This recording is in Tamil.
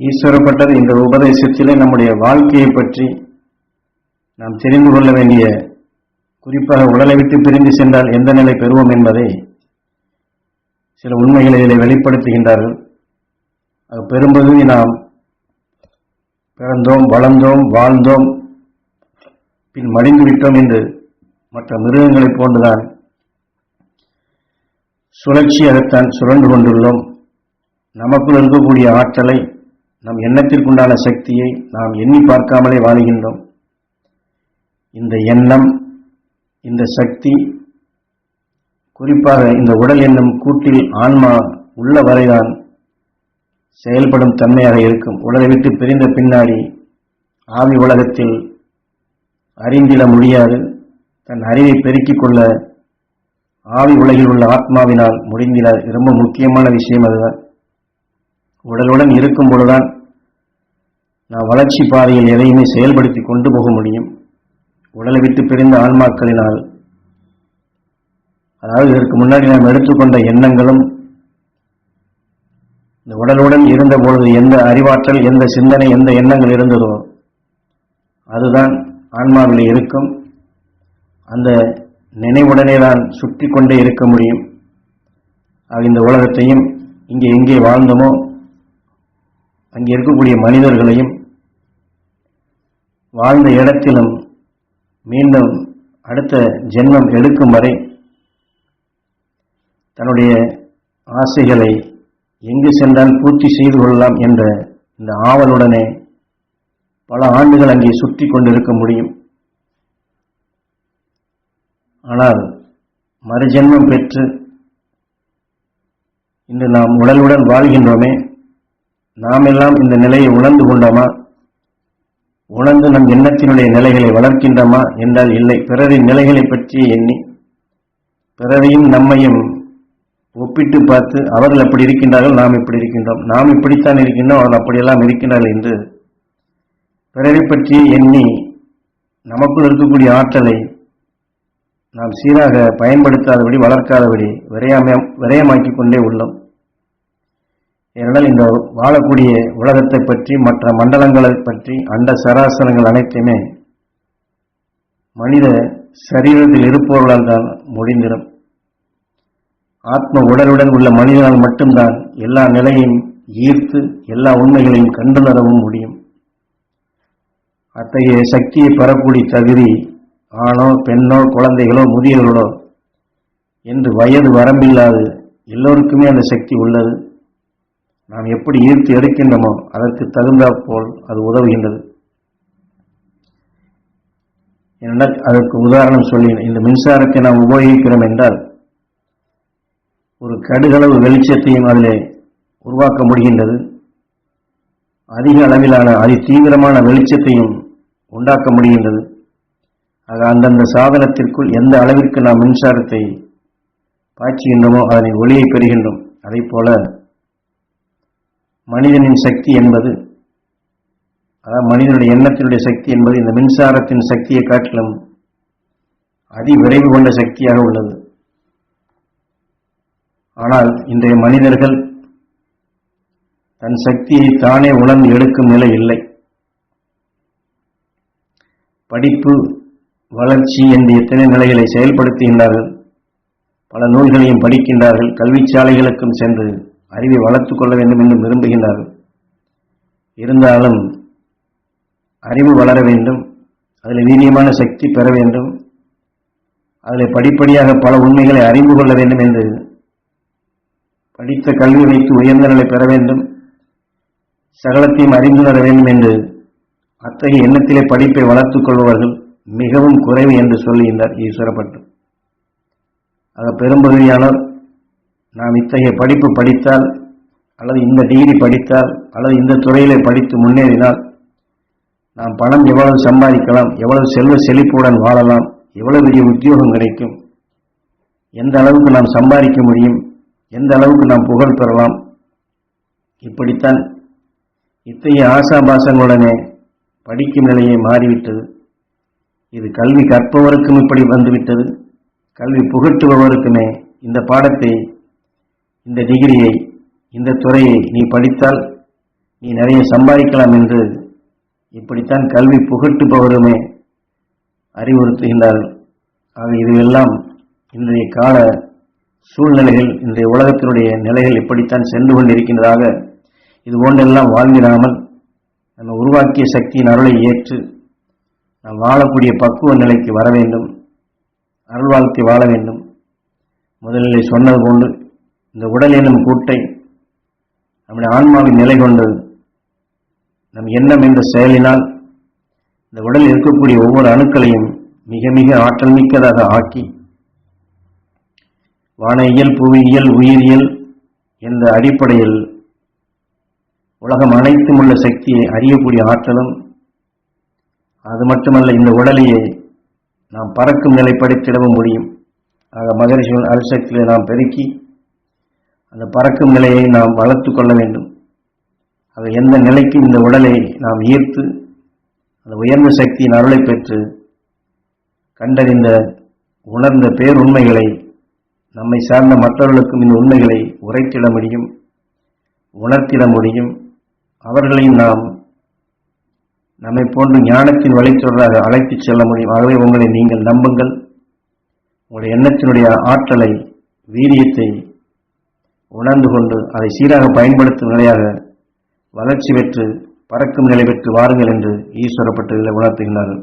ஈஸ்வரப்பட்டது இந்த உபதேசத்திலே நம்முடைய வாழ்க்கையை பற்றி நாம் தெரிந்து கொள்ள வேண்டிய குறிப்பாக உடலை விட்டு பிரிந்து சென்றால் எந்த நிலை பெறுவோம் என்பதை சில உண்மைகளை இதில் வெளிப்படுத்துகின்றார்கள். அது பெரும்பகுதி நாம் பிறந்தோம் வளர்ந்தோம் வாழ்ந்தோம் பின் மடிந்து விட்டோம் என்று மற்ற மிருகங்களைப் போன்றுதான் சுழற்சியாகத்தான் சுழன்று கொண்டுள்ளோம். நமக்குள் இருக்கக்கூடிய ஆற்றலை நம் எண்ணத்திற்குண்டான சக்தியை நாம் எண்ணி பார்க்காமலே வாழ்கின்றோம். இந்த எண்ணம் இந்த சக்தி குறிப்பாக இந்த உடல் என்னும் கூட்டில் ஆன்மா உள்ள வரைதான் செயல்படும் தன்மையாக இருக்கும். உடலை விட்டு பிரிந்த பின்னாடி ஆவி உலகத்தில் அறிந்திட முடியாது. தன் அறிவை பெருக்கிக் கொள்ள ஆவி உலகில் உள்ள ஆத்மாவினால் முடிந்திட. ரொம்ப முக்கியமான விஷயம் அதுதான். உடலுடன் இருக்கும் பொழுதுதான் வளர்ச்சி பாதையில் எதையுமே செயல்படுத்தி கொண்டு போக முடியும். உடலை விட்டு பிரிந்த ஆன்மாக்களினால். அதாவது இதற்கு முன்னாடி நாம் எடுத்துக்கொண்ட எண்ணங்களும் இந்த உடலுடன் இருந்த பொழுது எந்த அறிவாற்றல் எந்த சிந்தனை எந்த எண்ணங்கள் இருந்ததோ அதுதான் ஆன்மாவில் இருக்கும். அந்த நினைவுடனே தான் சுற்றி கொண்டே இருக்க முடியும். இந்த உலகத்தையும் இங்கே எங்கே வாழ்ந்தோமோ அங்கே இருக்கக்கூடிய மனிதர்களையும் வாழ்ந்த இடத்திலும் மீண்டும் அடுத்த ஜென்மம் எடுக்கும் வரை தன்னுடைய ஆசைகளை எங்கு சென்றால் பூர்த்தி செய்து கொள்ளலாம் என்ற இந்த ஆவலுடனே பல ஆண்டுகள் அங்கே சுற்றி கொண்டிருக்க முடியும். ஆனால் மறுஜென்மம் பெற்று இன்று நாம் உடலுடன் வாழ்கின்றோமே நாம் எல்லாம் இந்த நிலையை உணர்ந்து கொண்டோமா? உணர்ந்து நம் எண்ணத்தினுடைய நிலைகளை வளர்க்கின்றோமா என்றால் இல்லை. பிறரின் நிலைகளை பற்றி எண்ணி பிறரையும் நம்மையும் ஒப்பிட்டு பார்த்து அவர்கள் அப்படி இருக்கின்றார்கள் நாம் இப்படி இருக்கின்றோம். நாம் இப்படித்தான் இருக்கின்றோம் அவர்கள் அப்படியெல்லாம் இருக்கின்றார்கள் என்று பிறரை பற்றி எண்ணி நமக்குள் இருக்கக்கூடிய ஆற்றலை நாம் சீராக பயன்படுத்தாதபடி வளர்க்காதபடி விரயம விரயமாக்கிக் கொண்டே உள்ளோம். ஏனென்றால் இந்த வாழக்கூடிய உலகத்தை பற்றி மற்ற மண்டலங்களை பற்றி அண்ட சராசரங்கள் அனைத்துமே மனித சரீரத்தில் இருப்பவர்களால் தான் முடிந்திடும். ஆத்ம உடலுடன் உள்ள மனிதனால் மட்டும்தான் எல்லா நிலையையும் ஈர்த்து எல்லா உண்மைகளையும் கண்டுணரவும் முடியும். அத்தகைய சக்தியை பெறக்கூடிய தகுதி ஆணோ பெண்ணோ குழந்தைகளோ முதியவர்களோ என்று வயது வரம்பில்லாது எல்லோருக்குமே அந்த சக்தி உள்ளது. நாம் எப்படி ஈர்த்து எடுக்கின்றோமோ அதற்கு தகுந்தாற் போல் அது உதவுகின்றது. ஏனென்றால் அதற்கு உதாரணம் சொல்லி இந்த மின்சாரத்தை நாம் உபயோகிக்கிறோம் என்றால் ஒரு கடுகளவு வெளிச்சத்தையும் அதிலே உருவாக்க முடிகின்றது. அதிக அளவிலான அதி தீவிரமான வெளிச்சத்தையும் உண்டாக்க முடிகின்றது. ஆக அந்தந்த சாதனத்திற்குள் எந்த அளவிற்கு நாம் மின்சாரத்தை பாய்ச்சுகின்றோமோ அதனை ஒளியை பெறுகின்றோம். அதே போல மனிதனின் சக்தி என்பது. அதாவது மனிதனுடைய எண்ணத்தினுடைய சக்தி என்பது இந்த மின்சாரத்தின் சக்தியை காட்டிலும் அதி விரைவு கொண்ட சக்தியாக உள்ளது. ஆனால் இன்றைய மனிதர்கள் தன் சக்தியை தானே உணர்ந்து எடுக்கும் நிலை இல்லை. படிப்பு வளர்ச்சி என்ற எத்தனை நிலைகளை செயல்படுத்துகின்றார்கள். பல நூல்களையும் படிக்கின்றார்கள். கல்விச்சாலைகளுக்கும் சென்று அறிவை வளர்த்துக் கொள்ள வேண்டும் என்று விரும்புகின்றார்கள். இருந்தாலும் அறிவு வளர வேண்டும் அதில் வீரியமான சக்தி பெற வேண்டும் அதில் படிப்படியாக பல உண்மைகளை அறிந்து கொள்ள வேண்டும் என்று படித்த கல்வி வைத்து உயர்ந்த நிலை பெற வேண்டும் சகலத்தையும் அறிந்துணர வேண்டும் என்று அத்தகைய எண்ணத்திலே படிப்பை வளர்த்துக் கொள்பவர்கள் மிகவும் குறைவு என்று சொல்லுகின்றார் ஈஸ்வரப்பட்டு. ஆக பெரும்பகுதியானோர் நாம் இத்தகைய படிப்பு படித்தால் அல்லது இந்த டிகிரி படித்தால் அல்லது இந்த துறையில் படித்து முன்னேறினால் நாம் பணம் எவ்வளவு சம்பாதிக்கலாம் எவ்வளவு செல்வ செழிப்புடன் வாழலாம் எவ்வளவு பெரிய உத்தியோகம் கிடைக்கும் எந்த அளவுக்கு நாம் சம்பாதிக்க முடியும் எந்த அளவுக்கு நாம் புகழ் பெறலாம் இப்படித்தான் இத்தகைய ஆசாபாசங்களுடனே படிக்கும் நிலையை மாறிவிட்டது. இது கல்வி கற்பவருக்கும் இப்படி வந்துவிட்டது. கல்வி புகட்டுபவருக்குமே இந்த பாடத்தை இந்த டிகிரியை இந்த துறையை நீ படித்தால் நீ நிறைய சம்பாதிக்கலாம் என்று இப்படித்தான் கல்வி புகட்டுபவருமே அறிவுறுத்துகின்றார்கள். ஆக இதுவெல்லாம் இன்றைய கால சூழ்நிலைகள் இன்றைய உலகத்தினுடைய நிலைகள் இப்படித்தான் சென்று கொண்டிருக்கின்றதாக இது போன்றெல்லாம் வாழ்ந்திடாமல் நம்ம உருவாக்கிய சக்தியின் அருளை ஏற்று நாம் வாழக்கூடிய பக்குவ நிலைக்கு வர வேண்டும் அருள் வாழ்க்கை வாழ வேண்டும். முதலில் சொன்னது போன்று இந்த உடல் என்னும் கூட்டை நம்முடைய ஆன்மாவின் நிலை கொண்டு நம் எண்ணம் என்ற செயலினால் இந்த உடலில் இருக்கக்கூடிய ஒவ்வொரு அணுக்களையும் மிக மிக ஆற்றல் மிக்கதாக ஆக்கி வானையியல் புவியியல் உயிரியல் என்ற அடிப்படையில் உலகம் அனைத்தும் உள்ள சக்தியை அறியக்கூடிய ஆற்றலும் அது மட்டுமல்ல இந்த உடலையே நாம் பறக்கும் நிலைப்படுத்திடவும் முடியும். ஆக மகரிஷியின் அரிசக்தியை நாம் பெருக்கி அந்த பறக்கும் நிலையை நாம் வளர்த்து கொள்ள வேண்டும். அது எந்த நிலைக்கு இந்த உடலை நாம் ஈர்த்து அந்த உயர்ந்த சக்தியின் அருளை பெற்று கண்டறிந்த உணர்ந்த பேருண்மைகளை நம்மை சார்ந்த மற்றவர்களுக்கும் இந்த உண்மைகளை உரைத்திட முடியும் உணர்த்திட முடியும். அவர்களையும் நாம் நம்மை போன்று ஞானத்தின் வழித்தொடராக அழைத்துச் செல்ல முடியும். ஆகவே உங்களை நீங்கள் நம்புங்கள். உங்களுடைய எண்ணத்தினுடைய ஆற்றலை வீரியத்தை உணர்ந்து கொண்டு அதை சீராக பயன்படுத்தும் நிலையாக வளர்ச்சி பெற்று பறக்கும் நிலை பெற்று வாருங்கள் என்று ஈஸ்வரப்பட்டதில் உணர்த்துகின்றார்கள்.